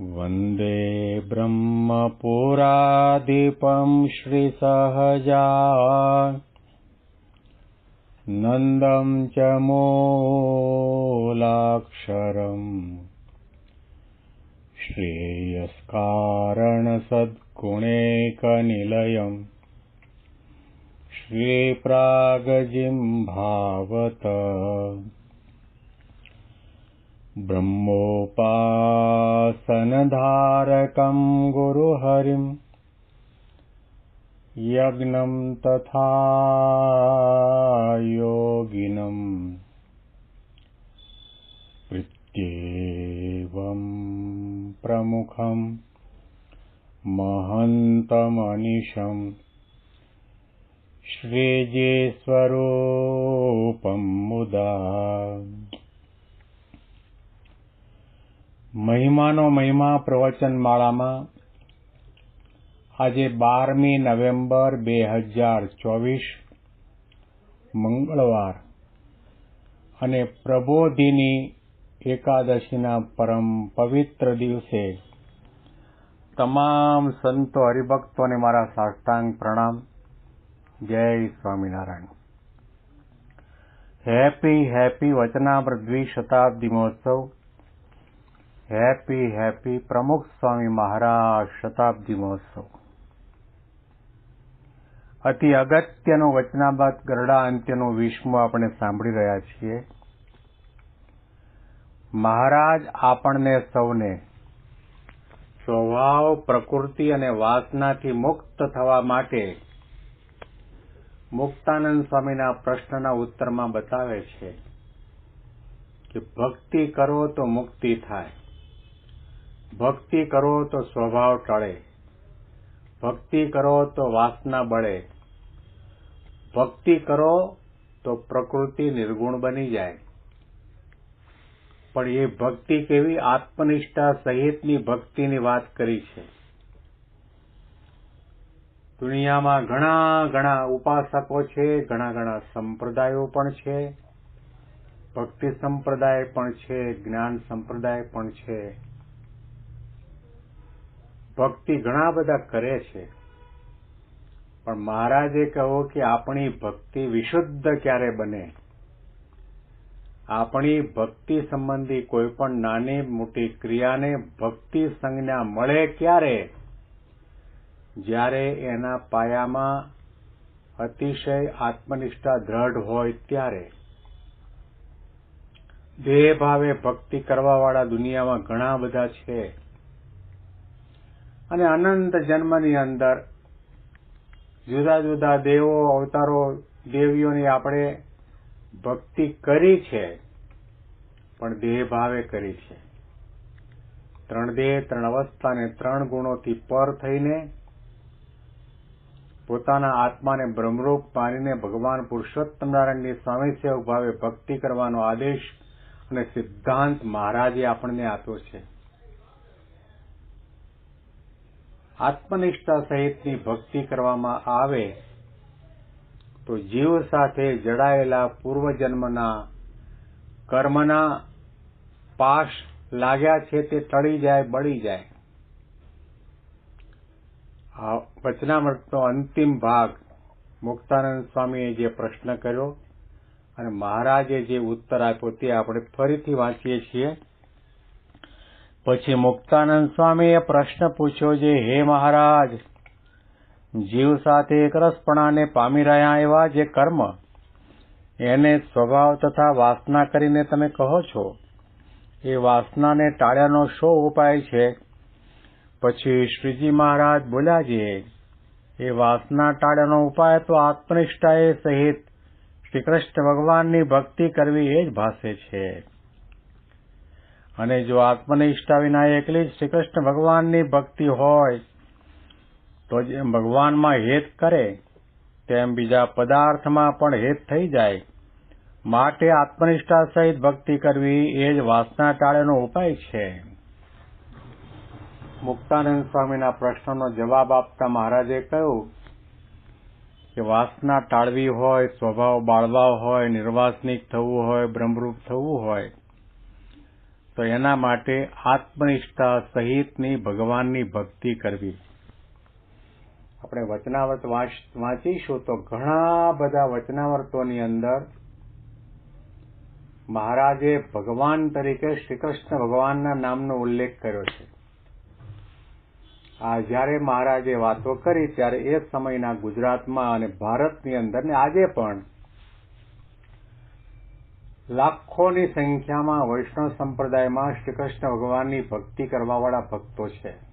वन्दे ब्रह्मपुराधिपं श्रीसहजा नन्दं च मूलाक्षरम्। श्रेयस्कारणसद्गुणैकनिलयम्। श्रीप्रागजिम्भावत ब्रह्मोपासनधारकं गुरुहरिम् यज्ञं तथा योगिनम् प्रत्येवं प्रमुखम् महन्तमनिशम् श्रीजे स्वरूपं मुदा મહિમાનો મહિમા પ્રવચન માળામાં આજે બારમી નવેમ્બર બે હજાર ચોવીસ, મંગળવાર અને પ્રબોધિની એકાદશીના પરમ પવિત્ર દિવસે તમામ સંતો હરિભક્તોને મારા સાષ્ટાંગ પ્રણામ. જય સ્વામિનારાયણ. હેપી હેપી વચનામૃત દ્વિશતાબ્દી મહોત્સવ. હેપી હેપી પ્રમુખ સ્વામી મહારાજ શતાબ્દી મહોત્સવ અતિ અગત્યનું વચનાબાદ ગરડા અંત્યનું વિશ્વ આપણે સાંભળી રહ્યા છીએ. મહારાજ આપણને સૌને સ્વભાવ, પ્રકૃતિ અને વાસનાથી મુક્ત થવા માટે મુક્તાનંદ સ્વામીના પ્રશ્નના ઉત્તરમાં બતાવે છે કે ભક્તિ કરો તો મુક્તિ થાય. ભક્તિ કરો તો સ્વભાવ ટળે. ભક્તિ કરો તો વાસના બળે. ભક્તિ કરો તો પ્રકૃતિ નિર્ગુણ બની જાય. પણ એ ભક્તિ કેવી આત્મનિષ્ઠા સહિતની ભક્તિની વાત કરી છે. દુનિયામાં ઘણા ઘણા ઉપાસકો છે, ઘણા ઘણા સંપ્રદાયો પણ છે. ભક્તિ સંપ્રદાય પણ છે, જ્ઞાન સંપ્રદાય પણ છે. ભક્તિ ઘણા બધા કરે છે. પણ મહારાજે કહો કે આપણી ભક્તિ વિશુદ્ધ ક્યારે બને? આપણી ભક્તિ સંબંધી કોઈ પણ નાની મોટી ક્રિયાને ભક્તિ સંજ્ઞા મળે ક્યારે? જ્યારે એના પાયામાં અતિશય આત્મનિષ્ઠા દ્રઢ હોય ત્યારે. દેહ ભાવે ભક્તિ કરવાવાળા દુનિયામાં ઘણા બધા છે. અને અનંત જન્મની અંદર જુદા જુદા દેવો, અવતારો, દેવીઓની આપણે ભક્તિ કરી છે, પણ દેહ કરી છે. ત્રણ દેહ, ત્રણ અવસ્થા ને ત્રણ ગુણોથી પર થઈને પોતાના આત્માને બ્રહ્મરૂપ માનીને ભગવાન પુરુષોત્તમ નારાયણની સ્વામી સેવક ભાવે ભક્તિ કરવાનો આદેશ અને સિદ્ધાંત મહારાજે આપણને આપ્યો છે. આત્મનિષ્ઠા સહિતની ભક્તિ કરવામાં આવે, તો જીવ સાથે જડાયેલા પૂર્વજન્મના કર્મના પાશ લાગ્યા છે તે ટળી જાય, બળી જાય. વચનામૃતનો અંતિમ ભાગ મુક્તાનંદ સ્વામીએ જે પ્રશ્ન કર્યો અને મહારાજે જે ઉત્તર આપ્યો તે આપણે ફરીથી વાંચીએ છીએ. પછી મુક્તાનંદ સ્વામીએ પ્રશ્ન પૂછ્યો છે હે મહારાજ, જીવ સાથે એકરસપણાને પામી રહ્યા એવા જે કર્મ, એને સ્વભાવ તથા વાસના કરીને તમે કહો છો? એ વાસનાને ટાળ્યાનો શો ઉપાય છે? પછી શ્રીજી મહારાજ બોલ્યા છે એ વાસના ટાળ્યાનો ઉપાય તો આત્મનિષ્ઠાએ સહિત શ્રી કૃષ્ણ ભગવાનની ભક્તિ કરવી એ જ ભાષે છે. અને જો આત્મનિષ્ઠા વિના એકલી જ શ્રી કૃષ્ણ ભગવાનની ભક્તિ હોય, તો જે ભગવાનમાં હેત કરે, તેમ બીજા પદાર્થમાં પણ હેત થઈ જાય. માટે આત્મનિષ્ઠા સહિત ભક્તિ કરવી એ જ વાસના ટાળેનો ઉપાય છે. મુક્તાનંદ સ્વામીના પ્રશ્નનો જવાબ આપતા મહારાજે કહ્યું કે વાસના ટાળવી હોય, સ્વભાવ બાળવા હોય, નિર્વાસનિક થવું હોય, બ્રહ્મરૂપ થવું હોય તો એના માટે આત્મનિષ્ઠા સહિતની ભગવાનની ભક્તિ કરવી. આપણે વચનાવર્ત વાંચીશું તો ઘણા બધા વચનાવર્તોની અંદર મહારાજે ભગવાન તરીકે શ્રીકૃષ્ણ ભગવાનના નામનો ઉલ્લેખ કર્યો છે. આ જયારે મહારાજે વાતો કરી ત્યારે એ સમયના ગુજરાતમાં અને ભારતની અંદર ને આજે પણ લાખોની સંખ્યામાં વૈષ્ણવ સંપ્રદાયમાં શ્રીકૃષ્ણ ભગવાનની ભક્તિ કરવાવાળા ભક્તો છે.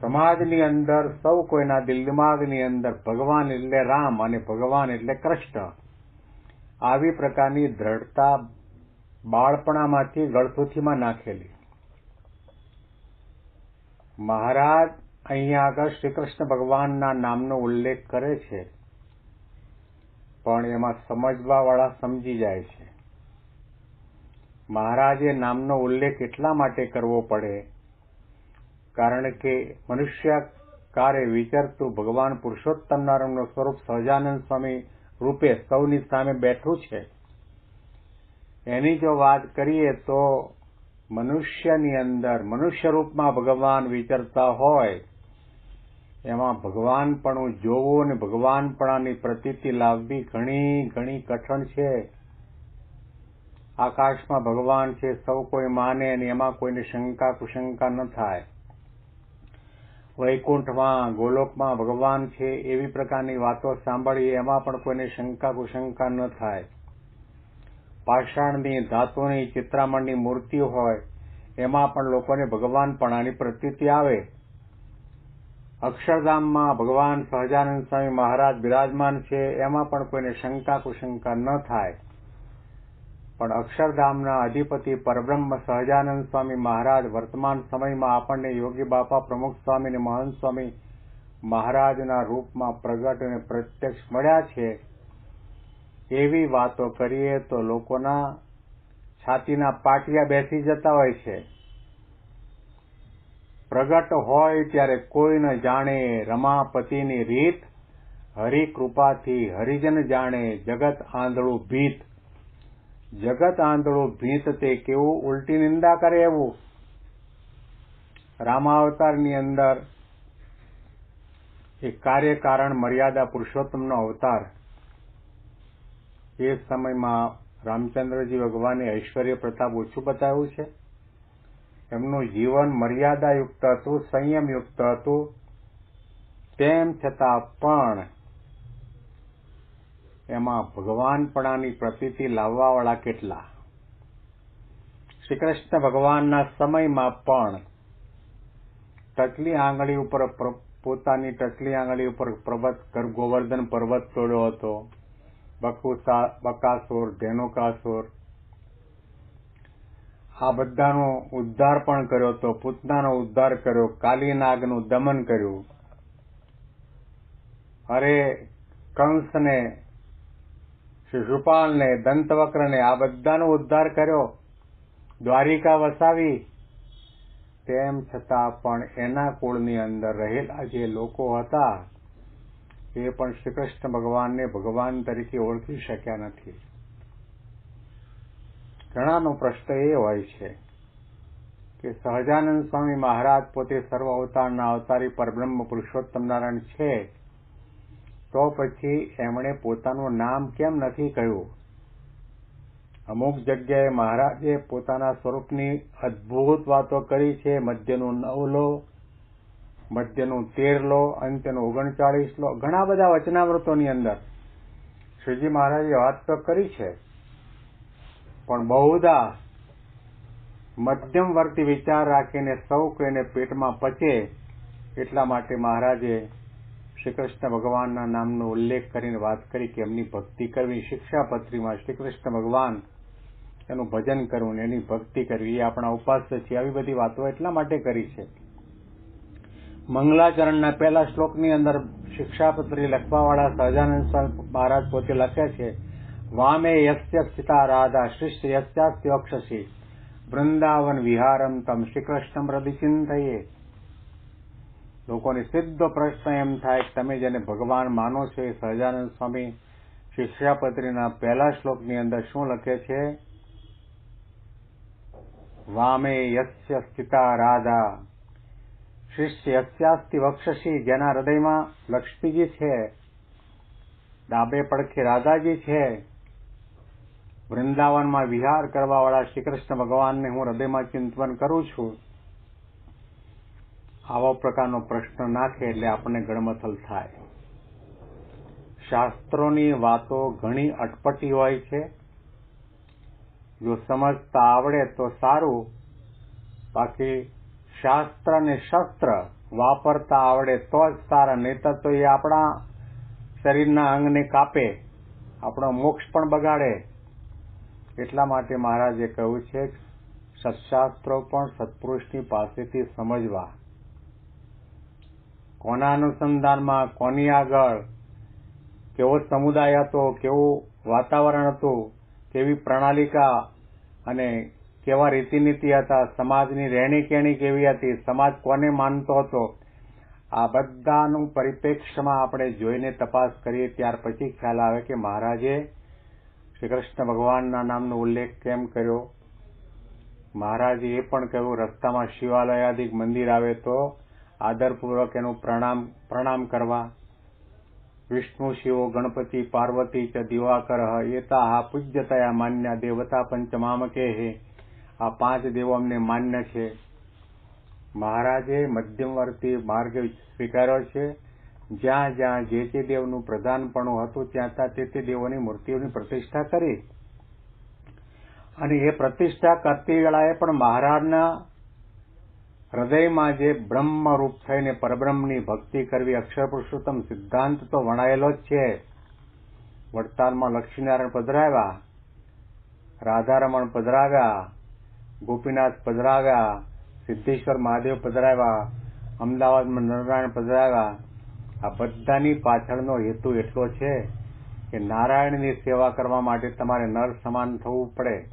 સમાજની અંદર સૌ કોઈના દિમાગની અંદર ભગવાન એટલે રામ અને ભગવાન એટલે કૃષ્ણ. આવી પ્રકારની દ્રઢતા બાળપણામાંથી ગળથુથીમાં નાખેલી. મહારાજ અહીંયા આગળ શ્રીકૃષ્ણ ભગવાનના નામનો ઉલ્લેખ કરે છે. પણ એમાં સમજવાવાળા સમજી જાય છે. મહારાજે નામનો ઉલ્લેખ એટલા માટે કરવો પડે, કારણ કે મનુષ્ય કારે વિચારતું ભગવાન પુરુષોત્તમ નારાયણનું સ્વરૂપ સહજાનંદ સ્વામી રૂપે સૌની સામે બેઠું છે. એની જો વાત કરીએ તો મનુષ્યની અંદર મનુષ્ય રૂપમાં ભગવાન વિચરતા હોય એમાં ભગવાનપણું જોવું અને ભગવાનપણાની પ્રતીતિ લાવવી ઘણી ઘણી કઠણ છે. આકાશમાં ભગવાન છે, સૌ કોઈ માને અને એમાં કોઈને શંકા કુશંકા ન થાય. વૈકુંઠમાં, ગોલોકમાં ભગવાન છે એવી પ્રકારની વાતો સાંભળીએ, એમાં પણ કોઈને શંકા કુશંકા ન થાય. પાષાણની ધાતુની ચિત્રામણની મૂર્તિ હોય, એમાં પણ લોકોને ભગવાનપણાની પ્રતીતિ આવે. અક્ષરધામમાં ભગવાન સહજાનંદ સ્વામી મહારાજ બિરાજમાન છે, એમાં પણ કોઈને શંકા કુશંકા ન થાય. પણ અક્ષરધામના અધિપતિ પરબ્રહ્મ સહજાનંદ સ્વામી મહારાજ વર્તમાન સમયમાં આપણને યોગી બાપા પ્રમુખ સ્વામી અને મહંત સ્વામી મહારાજના રૂપમાં પ્રગટ અને પ્રત્યક્ષ મળ્યા છે. એવી વાતો કરીએ તો લોકોના છાતીના પાટિયા બેસી જતા હોય છે. પ્રગટ હોય ત્યારે કોઈ ન જાણે રમાપતિની રીત, હરિકૃપાથી હરિજન જાણે જગત આંધળું ભીત. જગત આંધળું ભીત તે કેવું ઉલટી નિંદા કરે એવું? રામાવતારની અંદર એ કાર્યકારણ મર્યાદા પુરુષોત્તમનો અવતાર. એ સમયમાં રામચંદ્રજી ભગવાને ઐશ્વર્ય પ્રતાપ ઓછું બતાવ્યું છે. એમનું જીવન મર્યાદાયુક્ત હતું, સંયમયુક્ત હતું. તેમ છતાં પણ એમાં ભગવાનપણાની પ્રતીતિ લાવવાવાળા કેટલા? શ્રી કૃષ્ણ ભગવાનના સમયમાં પણ ટકલી આંગળી ઉપર પોતાની ટકલી આંગળી ઉપર પર્વત, ગોવર્ધન પર્વત તોડ્યો હતો. બકુસા, બકાસુર, ધેનુકાસુર આ બધાનો ઉદ્ધાર પણ કર્યો હતો પૂતનાનો ઉદ્ધાર કર્યો, કાલીનાગનું દમન કર્યું. અરે કંસને શિશુપાલને દંતવક્રને આ બધાનો ઉદ્ધાર કર્યો. દ્વારિકા વસાવી. તેમ છતાં પણ એના કુળની અંદર રહેલા જે લોકો હતા, એ પણ શ્રી કૃષ્ણ ભગવાનને ભગવાન તરીકે ઓળખી શક્યા નથી. ઘણાનો પ્રશ્ન એ હોય છે કે સહજાનંદ સ્વામી મહારાજ પોતે સર્વ અવતારના અવતારી પરબ્રહ્મ પુરુષોત્તમ નારાયણ છે, તો પછી એમણે પોતાનું નામ કેમ નથી કહ્યું? અમુક જગ્યાએ મહારાજે પોતાના સ્વરૂપની અદભુત વાતો કરી છે, મધ્યનું નવ લો, મધ્યનું તેર લો અંત્યનું ઓગણચાળીસ લો, ઘણા બધા વચનામૃતોની અંદર. શ્રીજી મહારાજે વાત તો કરી છે. પણ બહુધા મધ્યમવર્તી વિચાર રાખીને સૌ કોઈને પેટમાં પચે એટલા માટે મહારાજે શ્રી કૃષ્ણ ભગવાનના નામનો ઉલ્લેખ કરીને વાત કરી કે એમની ભક્તિ કરવી. શિક્ષાપત્રીમાં શ્રી કૃષ્ણ ભગવાન એનું ભજન કરવું એની ભક્તિ કરવી એ આપણા ઉપાસ્ય છે. આવી બધી વાતો એટલા માટે કરી છે. મંગલાચરણના પહેલા શ્લોકની અંદર શિક્ષાપત્રી લખવાવાળા સહજાનંદ મહારાજ પોતે લખ્યા છે વામે યસ્ય સ્થિતા રાધા શિષ્ટ યસ્યાસ્યોક્ષસી વૃંદાવન વિહારમ તમ શ્રીકૃષ્ણ પ્રદિચિંતયે લોકોને સીધો પ્રશ્ન એમ થાય કે તમે જેને ભગવાન માનો છો એ સહજાનંદ સ્વામી શિષ્યાપત્રીના પહેલા શ્લોકની અંદર શું લખે છે? વામે યસ્ય સ્થિતા રાધા શિષ્ય યસ્યાસ્તિ વક્ષસી જેના હૃદયમાં લક્ષ્મીજી છે ડાબે પડખે રાધાજી છે વૃંદાવનમાં વિહાર કરવાવાળા શ્રી કૃષ્ણ ભગવાનને હું હૃદયમાં ચિંતન કરું છું. આવા પ્રકારનો પ્રશ્ન નાખે એટલે આપણને ગણમથલ થાય. શાસ્ત્રોની વાતો ઘણી અટપટી હોય છે. જો સમજતા આવડે તો સારું. બાકી શાસ્ત્ર અને શસ્ત્ર વાપરતા આવડે તો જ સારા, નહીતર તો એ આપણા શરીરના અંગને કાપે, આપણો મોક્ષ પણ બગાડે. એટલા માટે મહારાજે કહ્યું છે સત્શાસ્ત્રો પણ સત્પુરુષની પાસેથી સમજવા. કોના અનુસંધાનમાં, કોની આગળ, કેવો સમુદાય હતો, કેવું વાતાવરણ હતું, કેવી પ્રણાલિકા અને કેવા રીતિનીતિ હતા, સમાજની રહેણી કેણી કેવી હતી, સમાજ કોને માનતો હતો, આ બધાનું પરિપ્રેક્ષ્યમાં આપણે જોઈને તપાસ કરીએ, ત્યાર પછી ખ્યાલ આવે કે મહારાજે શ્રી કૃષ્ણ ભગવાનના નામનો ઉલ્લેખ કેમ કર્યો? મહારાજે એ પણ કહ્યું, રસ્તામાં શિવાલયાદિક મંદિર આવે તો આદરપૂર્વક એનું પ્રણામ પ્રણામ કરવા. વિષ્ણુ, શિવો, ગણપતિ, પાર્વતી ચ દિવાકર એતા પૂજ્યતયા માન્ય દેવતા પંચમામકે હે. આ પાંચ દેવો અમને માન્ય છે. મહારાજે મધ્યમવર્તી માર્ગ સ્વીકાર્યો છે. જ્યાં જ્યાં જે તે દેવનું પ્રધાનપણું હતું, ત્યાં ત્યાં તે તે દેવોની મૂર્તિઓની પ્રતિષ્ઠા કરી. અને એ પ્રતિષ્ઠા કરતી વેળાએ પણ મહારાજના હૃદયમાં જે બ્રહ્મરૂપ થઈને પરબ્રહ્મની ભક્તિ કરવી અક્ષર પુરુષોત્તમ સિદ્ધાંત તો વણાયેલો જ છે. વડતાલમાં લક્ષ્મીનારાયણ પધરાવ્યા, રાધારમણ પધરાવ્યા, ગોપીનાથ પધરાવ્યા, સિદ્ધેશ્વર મહાદેવ પધરાવ્યા, અમદાવાદમાં નરનારાયણ પધરાવ્યા આ બધાની પાછળનો હેતુ એટલો છે કે નારાયણની સેવા કરવા માટે તમારે નર સમાન થવું પડે.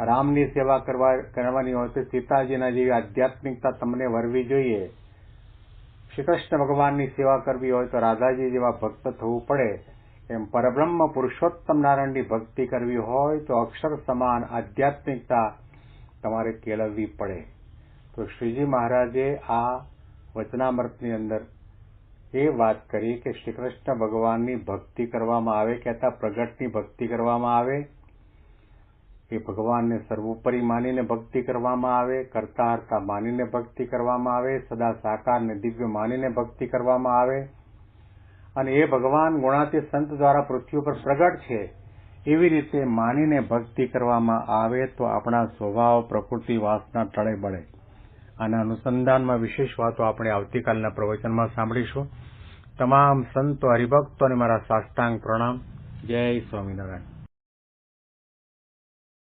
રામની સેવા કરવા, કરવાની હોય તો સીતાજીના જેવી આધ્યાત્મિકતા તમને વરવી જોઈએ. શ્રી કૃષ્ણ ભગવાનની સેવા કરવી હોય તો રાધાજી જેવા ભક્ત થવું પડે. એમ પરબ્રહ્મ પુરુષોત્તમ નારાયણની ભક્તિ કરવી હોય તો અક્ષર સમાન આધ્યાત્મિકતા તમારે કેળવવી પડે. તો શ્રીજી મહારાજે આ વચનામૃતની અંદર એ વાત કરી કે શ્રી કૃષ્ણ ભગવાનની ભક્તિ કરવામાં આવે કહેતા પ્રગટની ભક્તિ કરવામાં આવે? એ ભગવાનને સર્વોપરી માનીને ભક્તિ કરવામાં આવે કરતા હરતા માનીને ભક્તિ કરવામાં આવે, સદા સાકારને દિવ્ય માનીને ભક્તિ કરવામાં આવે. અને એ ભગવાન ગુણાતી સંત દ્વારા પૃથ્વી પર પ્રગટ છે, એવી રીતે માનીને ભક્તિ કરવામાં આવે તો આપણા સ્વભાવ, પ્રકૃતિ, વાસના ટળે બળે. આના અનુસંધાનમાં વિશેષ વાતો આપણે આવતીકાલના પ્રવચનમાં સાંભળીશું. તમામ સંતો હરિભક્તોને મારા સાષ્ટાંગ પ્રણામ. જય સ્વામિનારાયણ.